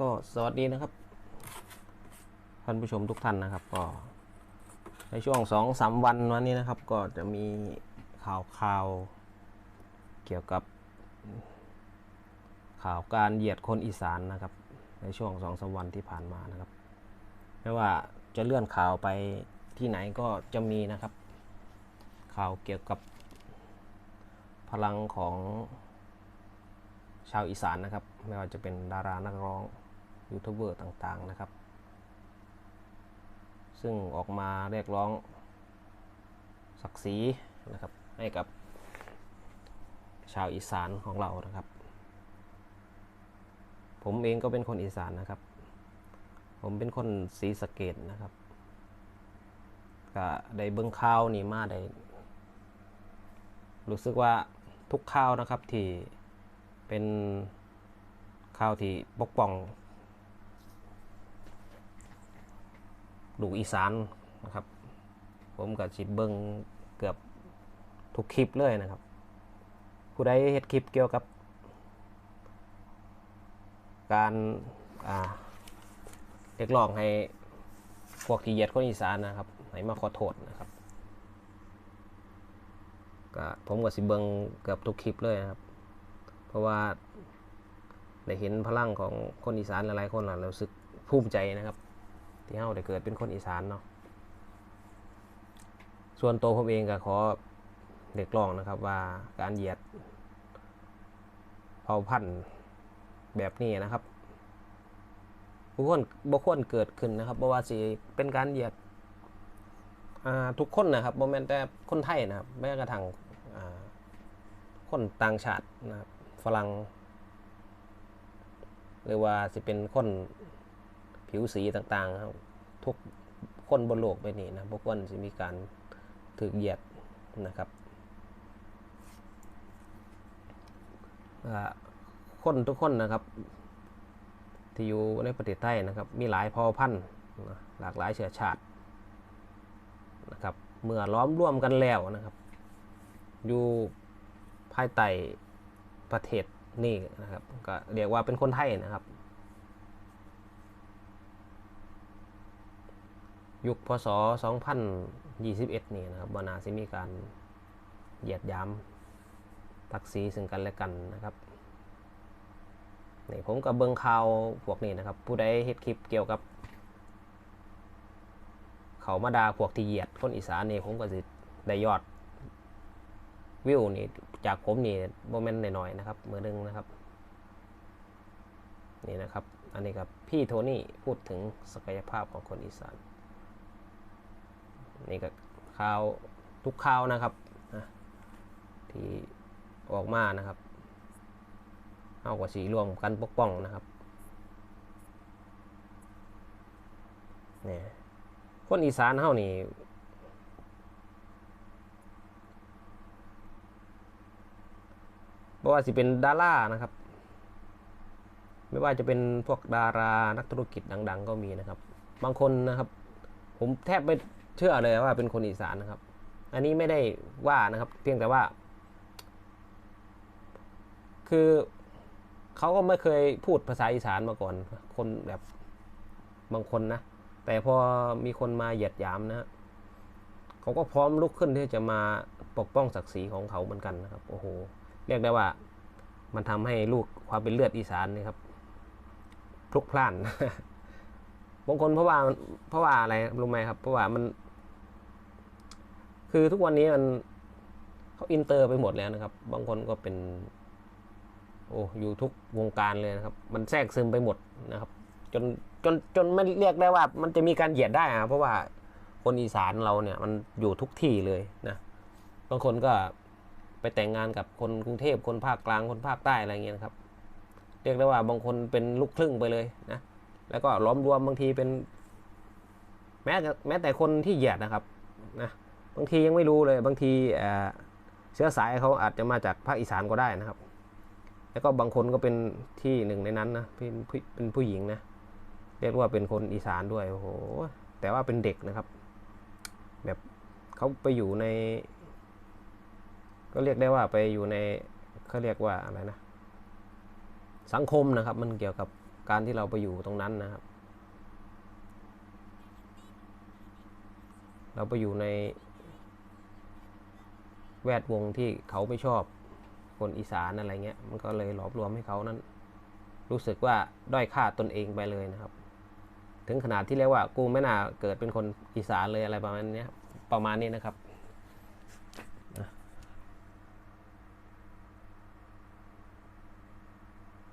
ก็สวัสดีนะครับ ท่านผู้ชมทุกท่านนะครับ ก็ในช่วงสองสามวันวันนี้นะครับ ก็จะมีข่าวข่าวเกี่ยวกับข่าวการเหยียดคนอีสานนะครับ ในช่วงสองสามวันที่ผ่านมานะครับ ไม่ว่าจะเลื่อนข่าวไปที่ไหนก็จะมีนะครับ ข่าวเกี่ยวกับพลังของชาวอีสานนะครับ ไม่ว่าจะเป็นดารานักร้อง ยูทูบเบอร์ต่างๆนะครับ ซึ่งออกมาเรียกร้องศักดิ์ศรีนะครับให้กับชาวอีสานของเรานะครับ ผมเองก็เป็นคนอีสานนะครับ ผมเป็นคนศรีสะเกดนะครับก็ได้เบิ้งข่าวนี่มาได้รู้สึกว่าทุกข่าวนะครับที่เป็นข่าวที่ปกป้อง ลูกอีสานนะครับ ผมกับจิเบิงเกือบทุกคลิปเลยนะครับ ผู้ใดเฮ็ดคลิปเกี่ยวกับ การเรียกร้องให้พวกที่เหยียดคนอีสานนะครับให้มาขอโทษนะครับก็ผมกับสิเบิงเกือบทุกคลิปเลยนะครับ เพราะว่าได้เห็นพลังของคนอีสานหลายๆคนแล้วรู้สึกภูมิใจนะครับ ที่เฮาได้เกิดเป็นคนอีสานเนาะส่วนตัวผมเองก็ขอเด็กร้องนะครับว่าการเหยียดเผ่าพันธุ์แบบนี้นะครับบุคคลบุคคลเกิดขึ้นนะครับเพราะว่าสิเป็นการเหยียดทุกคนนะครับโมเมนแต่คนไทยนะครับแม้กระทั่งคนต่างชาตินะครับฝรั่งหรือว่าจะเป็นคน ผิวสีต่างๆครับทุกคนบนโลกไปนี่นะพวกคนจะมีการถือเหยียดนะครับอ่าคนทุกคนนะครับ ที่อยู่ในประเทศไทยนะครับ มีหลายเผ่าพันธุ์หลากหลายเชื้อชาตินะครับเมื่อล้อมร่วมกันแล้วนะครับ อยู่ภายใต้ประเทศนี่นะครับ ก็เรียกว่าเป็นคนไทยนะครับ ยุคพศ 2021 นี่นะครับบนาซิมีการเหยียดยามตักสีซึ่งกันและกันนะครับนี่ผมกับเบิงข่าวพวกนี้นะครับ ผู้ใดเฮ็ดคลิปเกี่ยวกับ เขามาดาพวกที่เหยียดคนอีสานนี่ผมก็สิได้ยอดวิวนี่จากผมนี่โมเมนต์หน่อยๆนะครับมือนึงนะครับ นี่นะครับ อันนี้ครับพี่โทนี่พูดถึงศักยภาพของคนอีสาน นี่ก็ข่าวทุกข่าวนะครับที่ออกมานะครับเอากว่าสีรวมกันปกป้องนะครับนี่คนอีสานเฮานี่ไม่ว่าจะเป็นดารานะครับ ไม่ว่าจะเป็นพวกดารานักธุรกิจดัง ๆ ก็มีนะครับ บางคนนะครับ ผมแทบไม่ เชื่อเลยว่าเป็นคนอีสานนะครับ อันนี้ไม่ได้ว่านะครับ เพียงแต่ว่า คือเขาก็ไม่เคยพูดภาษาอีสานมาก่อน คนแบบบางคนนะ แต่พอมีคนมาเหยียดหยามนะเขาก็พร้อมลุกขึ้นที่จะมาปกป้องศักดิ์ศรีของเขาเหมือนกันนะครับ โอ้โห เรียกได้ว่า มันทำให้ลูกความเป็นเลือดอีสานนี่ครับพลุกพล่านบางคนเพราะว่าเพราะว่าอะไรรู้ไหมครับ เพราะว่ามัน คือทุกวันนี้มันเขาอินเตอร์ไปหมดแล้วนะครับ บางคนก็เป็น โอ้อยู่ทุกวงการเลยนะครับ มันแทรกซึมไปหมดนะครับ จนจนจนไม่เรียกได้ว่า มันจะมีการเหยียดได้อะเพราะว่าคนอีสานเราเนี่ย มันอยู่ทุกที่เลยนะบางคนก็ไปแต่งงานกับคนกรุงเทพคนภาคกลางคนภาคใต้อะไรเงี้ยครับเรียกได้ว่าบางคนเป็นลูกครึ่งไปเลยนะแล้วก็ล้อมรวมบางทีเป็น แม้แต่แม้แต่คนที่เหยียดนะครับนะ บางทียังไม่รู้เลยบางทีเชื้อสายเขาอาจจะมาจากภาคอีสานก็ได้นะครับ แล้วก็บางคนก็เป็นที่หนึ่งในนั้นนะเป็นเป็นผู้หญิงนะเรียกว่าเป็นคนอีสานด้วยโอ้โหแต่ว่าเป็นเด็กนะครับ แบบเขาไปอยู่ใน ก็เรียกได้ว่าไปอยู่ในเขาเรียกว่าอะไรนะ สังคมนะครับ มันเกี่ยวกับการที่เราไปอยู่ตรงนั้นนะครับ เราไปอยู่ใน แวดวงที่เขาไม่ชอบคนอีสานอะไรเงี้ย มันก็เลยหลอมรวมให้เขานั้น รู้สึกว่าด้อยค่าตนเองไปเลยนะครับ ถึงขนาดที่เรียกว่ากูไม่น่าเกิดเป็นคนอีสานเลยอะไรประมาณนี้ประมาณนี้นะครับ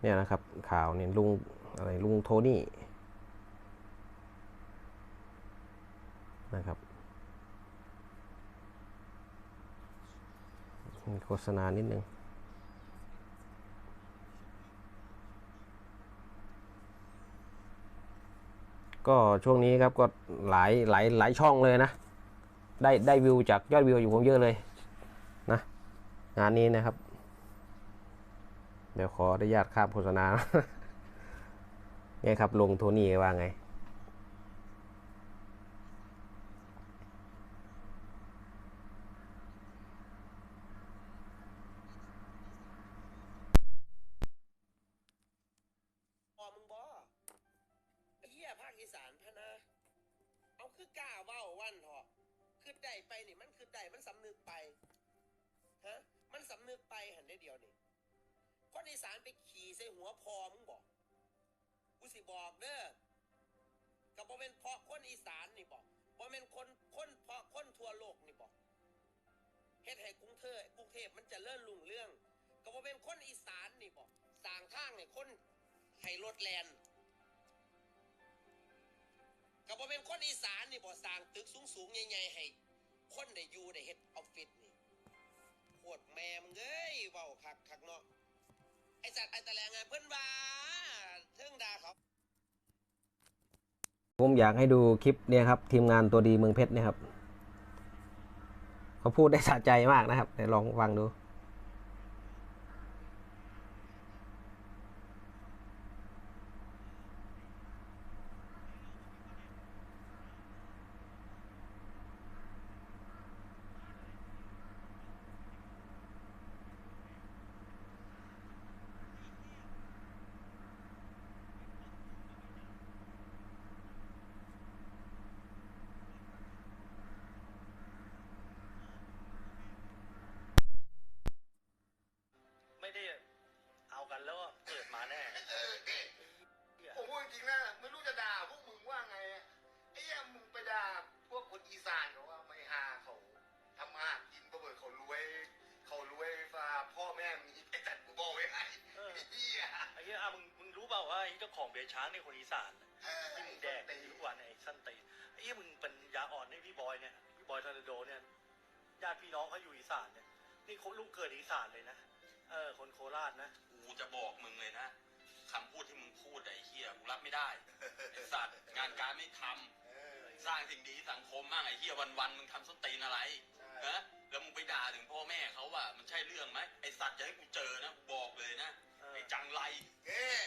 เนี่ยนะครับข่าวเนี่ยลุงอะไรลุงโทนี่นะครับ มีโฆษณานิดนึงก็ช่วงนี้ครับก็หลายหลายหลายช่องเลยนะ ได้ได้วิวจากยอดวิวอยู่ผมเยอะเลยนะงานนี้นะครับ เดี๋ยวขออนุญาตข้ามโฆษณาเนี่ยครับลงโทนี่ว่าไง พอมึงบอไอ้เหี้ยภาคอี สานพะนะ เอาคือกล้าเว้าวันเถอะคือไดไปนี่มันคือไดมันสำนึกไปฮะมันสำนึกไปหันได้เดียวนี่คนอีสานไปขี่ใส่หัวพอมึงบอกกูสิบอกเด้อกับบ่เป็นเพาะคนอีสานนี่บอกบ่เป็นคนคนเพาะคนทั่วโลกนี่บอกเฮ็ดให้กรุงเทพกรุงเทพมันจะเลื่อนลุงเรื่องกับบ่เป็นคนอีสานนี่บอกสร้างทางให้คนให้รถแลน ก็บ่เป็นคนอีสานนี่บ่สร้างตึกสูงๆใหญ่ๆให้คนได้อยู่ได้เฮ็ดออฟฟิศนี่โคตรแม่มึงเอ้ยเว้าคักคักเนาะไอสัตว์ไอตะแลงไงเพิ่นว่าเทิงดาเขาผมอยากให้ดูคลิปเนี่ยครับ ทีมงานตัวดีเมืองเพชรเนี่ยครับ เขาพูดได้สะใจมากนะครับเดี๋ยวลองฟังดู ไม่ได้เอากันแล้วก็เกิดมาแน่เออนี่ผมพูดจริงๆนะไม่รู้จะด่าพวกมึงว่าไงอะไอ้เหี้ยมึงไปด่าพวกคนอีสานเขาว่าไม่หาเขาทำมาหากินประเบิดเขารวย เขารวยฟ้าพ่อแม่มีไอ้จัดกูบอกไว้ให้เออไอ้เหี้ยไอ้เหี้ยอะมึงมึงรู้เปล่าว่าไอ้เจ้าของเบียร์ช้างนี่คนอีสานเออที่มึงแดกอยู่ทุกวันไอ้สั้นตีนไอ้เหี้ยมึงเป็นยาอ่อนให้พี่บอยเนี่ยพี่บอยทอร์นาโดเนี่ยญาติพี่น้องเขาอยู่อีสานเนี่ยนี่เขาลูกเกิดอีสานเลยนะ เออ คนโคราชนะ กูจะบอกมึงเลยนะคำพูดที่มึงพูดไอ้เฮียกูรับไม่ได้ไอ้สัตว์งานการไม่ทำเออสร้างสิ่งดีสังคมมั่งไอ้เฮียวันวันๆมึงทำส้นตีนอะไรใช่ฮะแล้วมึงไปด่าถึงพ่อแม่เขาอะมันใช่เรื่องไหมไอ้สัตว์อย่าให้กูเจอนะบอกเลยนะเออ ไอ้จังไรเอ้ย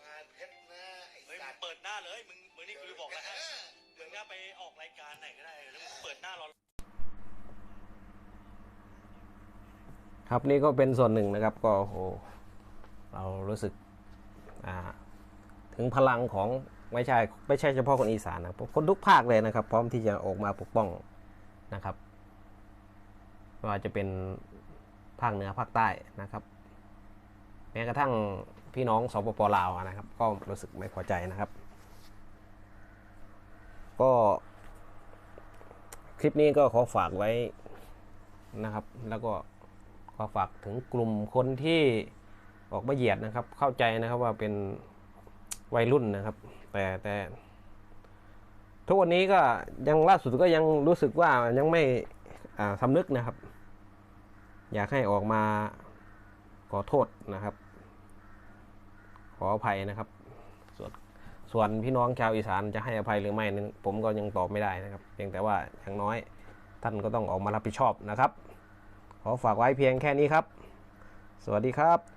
มาเพชรนะไอ้เฮ้ยสัมึตงว์เปิดหน้าเลย มึงมึงนี่กูจะบอกแล้วฮะเออมึงน่าไปออกรายการไหนก็ได้แล้วมึงเปิดหน้ารอ ครับนี่ก็เป็นส่วนหนึ่งนะครับก็โอ้โหเรารู้สึกถึงพลังของไม่ใช่ไม่ใช่เฉพาะคนอีสานนะครับคนทุกภาคเลยนะครับ พร้อมที่จะออกมาปกป้องนะครับไม่ว่าจะเป็นภาคเหนือภาคใต้นะครับ แม้กระทั่งพี่น้องสปปลาวนะครับ ก็รู้สึกไม่พอใจนะครับ ก็คลิปนี้ก็ขอฝากไว้นะครับ แล้วก็ ขอฝากถึงกลุ่มคนที่ออกมาเหยียดนะครับ เข้าใจนะครับว่าเป็นวัยรุ่นนะครับ แต่แต่ทุกวันนี้ก็ยังล่าสุดก็ยังรู้สึกว่ายังไม่สำนึกนะครับ อยากให้ออกมาขอโทษนะครับ ขออภัยนะครับ ส่วนส่วนพี่น้องชาวอีสานจะให้อภัยหรือไม่นั้นผมก็ยังตอบไม่ได้นะครับ เพียงแต่ว่าอย่างน้อยท่านก็ต้องออกมารับผิดชอบนะครับ ขอฝากไว้เพียงแค่นี้ครับ สวัสดีครับ